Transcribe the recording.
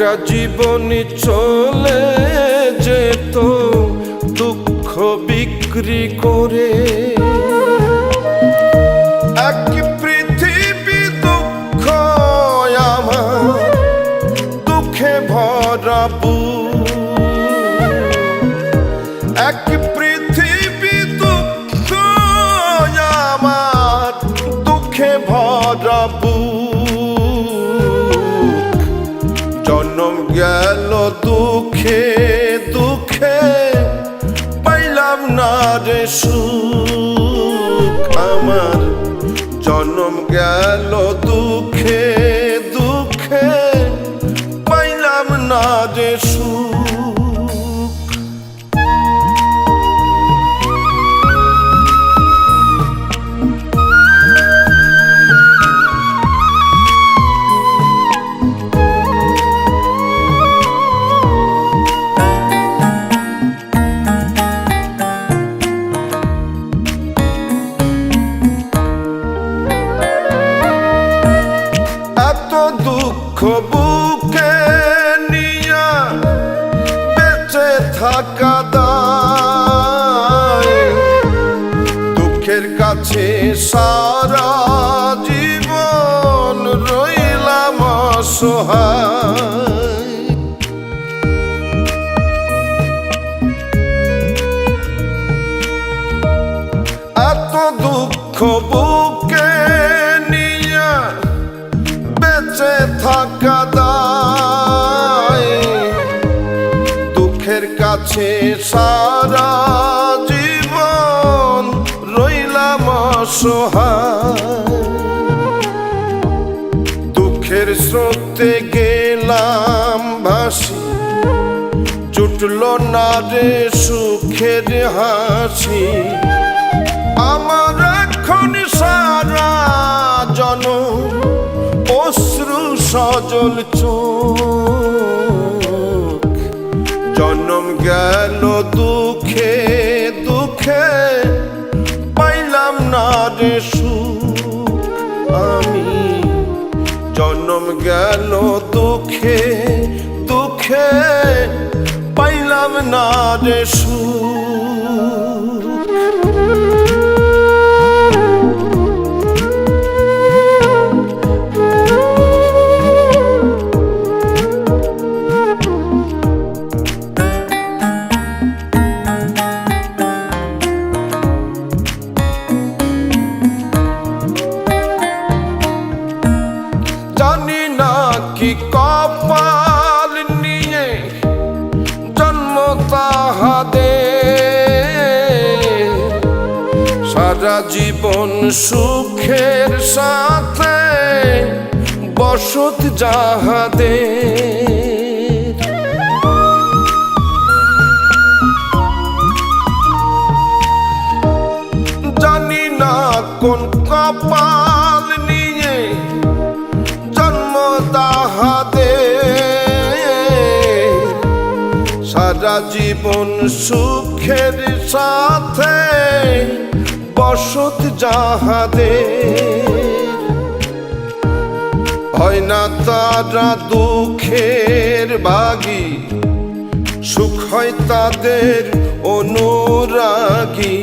একটা জীবনী চলে যেত দুঃখ বিক্রি করে। এক পৃথিবী দুঃখ এক পৃথিবী দুঃখ দুঃখে দুঃখে দুঃখে পাইলাম না রে সুখ আমার। জন্ম গেল দুঃখে দুঃখে পাইলাম না রে দুঃখ বুকে নিয়া বেঁচে থাকা দায়। দুঃখের কাছে সারা জীবন রইলাম অসহায়। এত দুঃখ কাছে সারা জীবন রইলাম অসহায়। দুঃখের স্রোতে গেলাম ভাসি, জুটল না রে সুখের হাসি। আমার এখন সারা জন অশ্রু সজল চোখ জন্ম গেল দুঃখে দুঃখে। পাইলাম না রে আমি। জন্ম গেল দুঃখে দুঃখে। পাইলাম না রে সুখ কপাল নিয়ে জন্ম তাহাদের সারা জীবন সুখের সাথে বসত যাহাদের জীবন সুখের সাথে বসত যাহাদে হয় না তারা দুঃখের বাগি সুখ হয় তাদের অনুরাগী।